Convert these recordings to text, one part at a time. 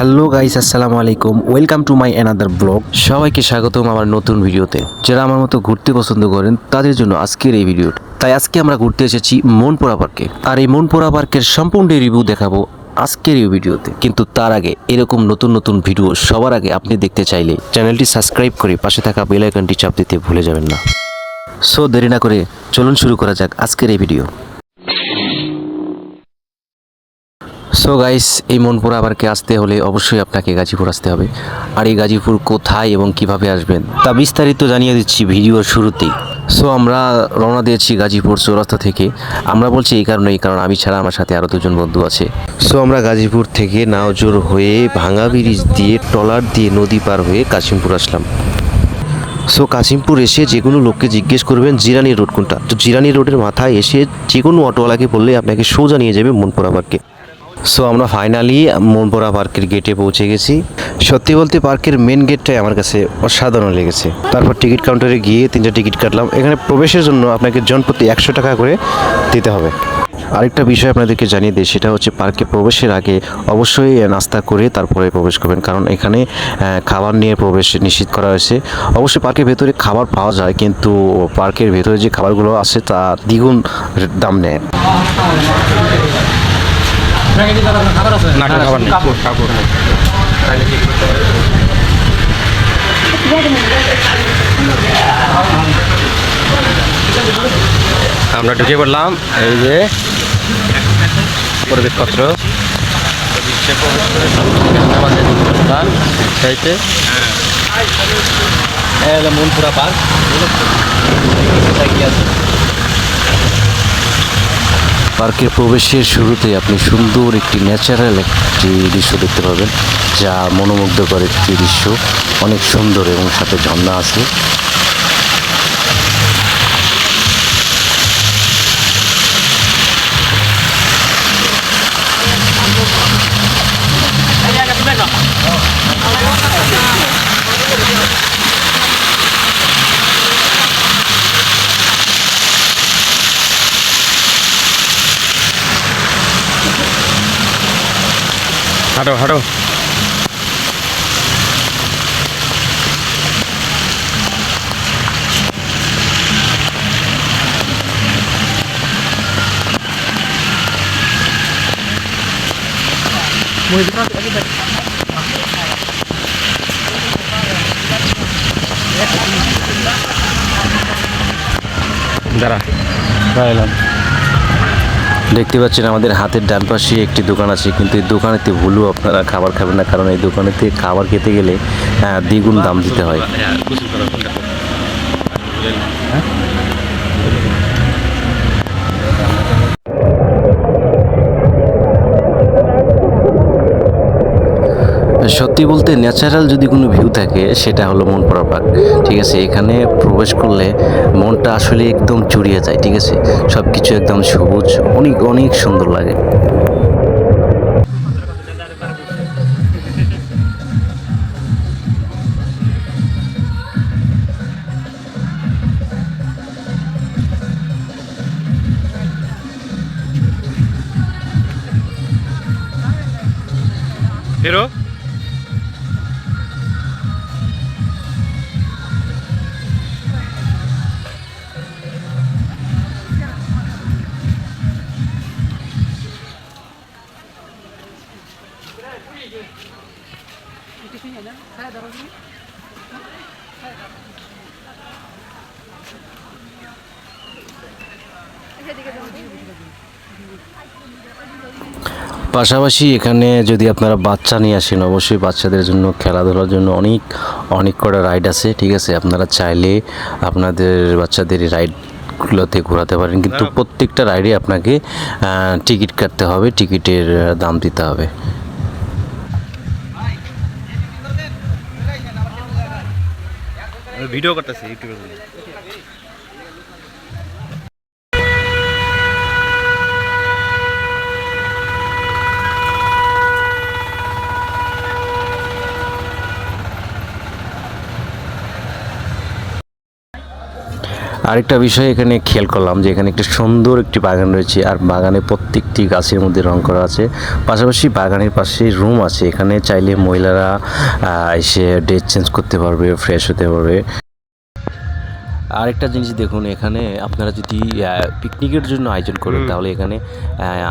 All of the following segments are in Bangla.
হ্যালো গাইস, আসসালামু আলাইকুম। Welcome to my another blog সবাইকে স্বাগতম আমার নতুন ভিডিওতে। যারা আমার মতো ঘুরতে পছন্দ করেন, তাদের জন্য আজকের এই ভিডিও তাই আজকে আমরা ঘুরতে এসেছি মনপুরা পার্কে। আর এই মনপুরা পার্কের সম্পূর্ণ রিভিউ দেখাবো আজকের এই ভিডিওতে। কিন্তু তার আগে, এরকম নতুন নতুন ভিডিও সবার আগে আপনি দেখতে চাইলে চ্যানেলটি সাবস্ক্রাইব করে পাশে থাকা বেল আইকনটি চাপ দিতে ভুলে যাবেন না। সো দেরি না করে চলুন শুরু করা যাক আজকের এই ভিডিও সো গাইস এই মনপুরা পার্কে আসতে হলে অবশ্যই আপনাকে গাজীপুর আসতে হবে। আর এই গাজীপুর কোথায় এবং কীভাবে আসবেন, তা বিস্তারিত জানিয়ে দিচ্ছি ভিডিওর শুরুতেই। সো আমরা রওনা দিয়েছি গাজীপুর চৌরাস্তা থেকে। আমরা বলছি এই কারণে এই কারণ আমি ছাড়া আমার সাথে আরও দুজন বন্ধু আছে। সো আমরা গাজীপুর থেকে নাওজোর হয়ে ভাঙা ব্রিজ দিয়ে, ট্রলার দিয়ে নদী পার হয়ে কাশিমপুর আসলাম। সো কাশিমপুর এসে যে কোনো লোককে জিজ্ঞেস করবেন জিরানি রোড কোনটা। তো জিরানি রোডের মাথায় এসে যে কোনো অটোওয়ালাকে বললে আপনাকে সোজা নিয়ে যাবে মনপুরা পার্কে সো আমরা ফাইনালি মনপুরা পার্কের গেটে পৌঁছে গেছি। সত্যি বলতে পার্কের মেন গেটটাই আমার কাছে অসাধারণ লেগেছে। তারপর টিকিট কাউন্টারে গিয়ে তিনটা টিকিট কাটলাম। এখানে প্রবেশের জন্য আপনাকে জনপ্রতি একশো টাকা করে দিতে হবে। আরেকটা বিষয় আপনাদেরকে জানিয়ে দিই, সেটা হচ্ছে পার্কে প্রবেশের আগে অবশ্যই নাস্তা করে তারপরে প্রবেশ করবেন। কারণ এখানে খাবার নিয়ে প্রবেশ নিশ্চিত করা হয়েছে। অবশ্যই পার্কের ভেতরে খাবার পাওয়া যায়, কিন্তু পার্কের ভেতরে যে খাবারগুলো আছে, তা দ্বিগুণ দাম নেয়। না খাবার নেই। কাপড়। আমরা ঢুকে পড়লাম এই যে প্রবেশপত্র। চাইতে মনপুরা পার্ক। পার্কের প্রবেশের শুরুতে আপনি সুন্দর একটি ন্যাচারাল একটি দৃশ্য দেখতে পাবেন, যা মনোমুগ্ধকর একটি দৃশ্য। অনেক সুন্দর এবং সাথে ঝর্ণা আছে। হাঁটো হাঁটো দাঁড়া দাঁড়ালাম দেখতে পাচ্ছেন আমাদের হাতের ডান পাশে একটি দোকান আছে, কিন্তু এই দোকানেতে ভুলও আপনারা খাবার খাবেন না, কারণ এই দোকানেতে খাবার খেতে গেলে দ্বিগুণ দাম দিতে হয়। সত্যি বলতে ন্যাচারাল যদি কোনো ভিউ থাকে, সেটা হলো মনপুরা পার্ক ঠিক আছে, এখানে প্রবেশ করলে মনটা আসলে একদম জুড়িয়ে যায়, ঠিক আছে? সব কিছু একদম সবুজ, অনেক অনেক সুন্দর লাগে। হিরো? পাশাপাশি এখানে যদি আপনারা বাচ্চা নিয়ে আসেন অবশ্যই বাচ্চাদের জন্য খেলাধুলার জন্য অনেক অনেক কটা রাইড আছে ঠিক আছে? আপনারা চাইলে আপনাদের বাচ্চাদের রাইডগুলোতে ঘোরাতে পারেন কিন্তু প্রত্যেকটা রাইডে আপনাকে টিকিট কাটতে হবে টিকিটের দাম দিতে হবে। ভিডিও করতেছি ইউটিউবে আরেকটা বিষয় এখানে খেয়াল করলাম যে এখানে একটা সুন্দর একটি বাগান রয়েছে আর বাগানে প্রত্যেকটি গাছের মধ্যে রং করা আছে। পাশাপাশি বাগানের পাশে রুম আছে। এখানে চাইলে মহিলারা এসে ড্রেস চেঞ্জ করতে পারবে ফ্রেশ হতে পারবে। আরেকটা জিনিস দেখুন এখানে আপনারা যদি পিকনিকের জন্য আয়োজন করেন তাহলে এখানে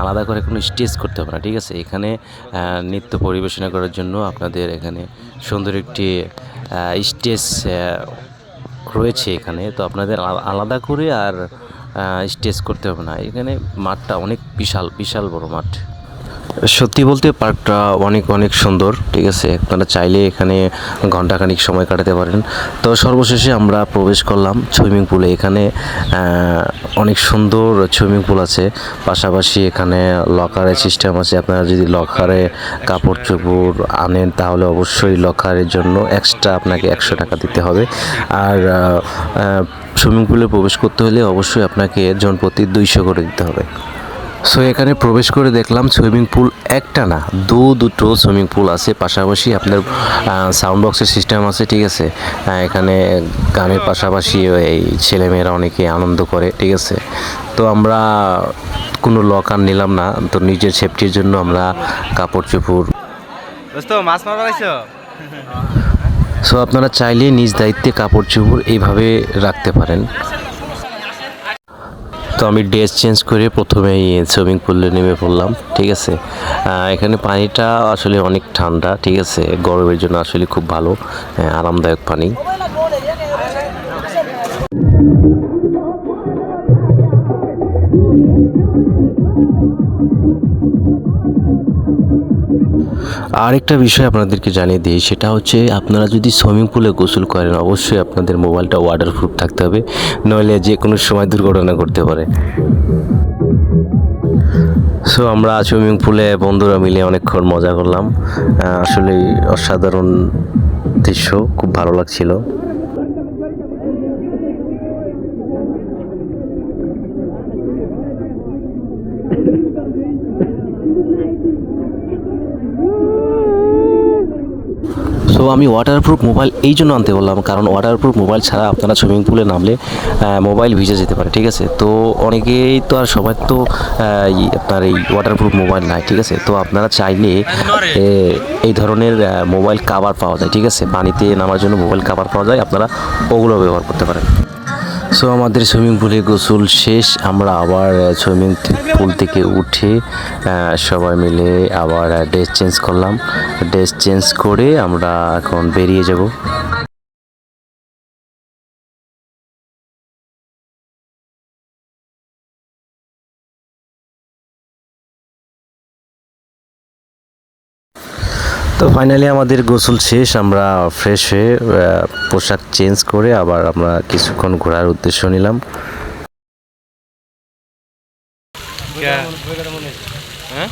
আলাদা করে কোনো স্টেজ করতে হবে না ঠিক আছে? এখানে নৃত্য পরিবেশনা করার জন্য আপনাদের এখানে সুন্দর একটি স্টেজ রয়েছে এখানে, তো আপনাদের আলাদা করে আর স্টেজ করতে হবে না। এখানে মাঠটা অনেক বিশাল বিশাল বড় মাঠ। সত্যি বলতে পার্কটা অনেক অনেক সুন্দর, ঠিক আছে? আপনারা চাইলে এখানে ঘন্টাখানিক সময় কাটাতে পারেন। তো সর্বশেষে আমরা প্রবেশ করলাম সুইমিং পুলে। এখানে অনেক সুন্দর সুইমিং পুল আছে। পাশাপাশি এখানে লকারের সিস্টেম আছে। আপনারা যদি লকারে কাপড় চোপড় আনেন, তাহলে অবশ্যই লকারের জন্য এক্সট্রা আপনাকে একশো টাকা দিতে হবে। আর সুইমিং পুলে প্রবেশ করতে হলে অবশ্যই আপনাকে জন প্রতি দুইশো করে দিতে হবে। সো এখানে প্রবেশ করে দেখলাম সুইমিং পুল একটা না দু দুটো সুইমিং পুল আছে। পাশাপাশি আপনার সাউন্ড বক্সের সিস্টেম আছে ঠিক আছে? এখানে গানের পাশাপাশি এই ছেলেমেয়েরা অনেকে আনন্দ করে ঠিক আছে? তো আমরা কোনো লকার নিলাম না তো নিজের সেফটির জন্য আমরা কাপড় চোপড় মাছ সো আপনারা চাইলে নিজ দায়িত্বে কাপড় চোপড় এইভাবে রাখতে পারেন। তো আমি ড্রেস চেঞ্জ করে প্রথমেই সুইমিং পুলে নেমে পড়লাম, ঠিক আছে? এখানে পানিটা আসলে অনেক ঠান্ডা, ঠিক আছে? গরমের জন্য আসলে খুব ভালো আরামদায়ক পানি। আরেকটা বিষয় আপনাদেরকে জানিয়ে দিই, সেটা হচ্ছে আপনারা যদি সুইমিং পুলে গোসল করেন, অবশ্যই আপনাদের মোবাইলটা ওয়াটারপ্রুফ থাকতে হবে, নইলে যে কোনো সময় দুর্ঘটনা করতে পারে। সো আমরা সুইমিং পুলে বন্ধুরা মিলে অনেকক্ষণ মজা করলাম। আসলে অসাধারণ দৃশ্য, খুব ভালো লাগছিল। সো আমি ওয়াটারপ্রুফ মোবাইল এই জন্য আনতে বললাম। কারণ ওয়াটারপ্রুফ মোবাইল ছাড়া আপনারা সুইমিং পুলে নামলে মোবাইল ভিজে যেতে পারে, ঠিক আছে? তো অনেকেই তো আর সবার তো আপনার এই ওয়াটারপ্রুফ মোবাইল নাই, ঠিক আছে? তো আপনারা চাইলে এই ধরনের মোবাইল কাভার পাওয়া যায়, ঠিক আছে? পানিতে নামার জন্য মোবাইল কাভার পাওয়া যায়, আপনারা ওগুলো ব্যবহার করতে পারেন। সো আমাদের সুইমিং পুলে গোসল শেষ। আমরা আবার সুইমিং পুল থেকে উঠে সবাই মিলে আবার ড্রেস চেঞ্জ করলাম। ড্রেস চেঞ্জ করে আমরা এখন বেরিয়ে যাব। তো ফাইনালি আমাদের গোসল শেষ আমরা ফ্রেশ হয়ে পোশাক চেঞ্জ করে আবার আমরা কিছুক্ষণ ঘোরার উদ্দেশ্য নিলাম। হ্যাঁ?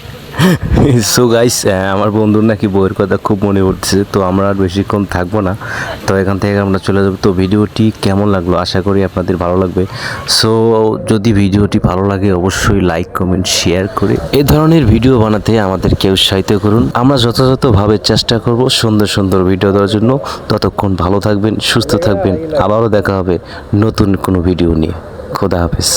সো গাইস আমার বন্ধুর নাকি বইয়ের কথা খুব মনে পড়ছে তো আমরা আর বেশিক্ষণ থাকব না। তো এখান থেকে আমরা চলে যাব। তো ভিডিওটি কেমন লাগল? আশা করি আপনাদের ভালো লাগবে। সো যদি ভিডিওটি ভালো লাগে, অবশ্যই লাইক কমেন্ট শেয়ার করে এ ধরনের ভিডিও বানাতে আমাদেরকে উৎসাহিত করুন। আমরা যথাযথভাবে চেষ্টা করব সুন্দর সুন্দর ভিডিও দেওয়ার জন্য। ততক্ষণ ভালো থাকবেন, সুস্থ থাকবেন। আবারও দেখা হবে নতুন কোনো ভিডিও নিয়ে। খোদা হাফেজ।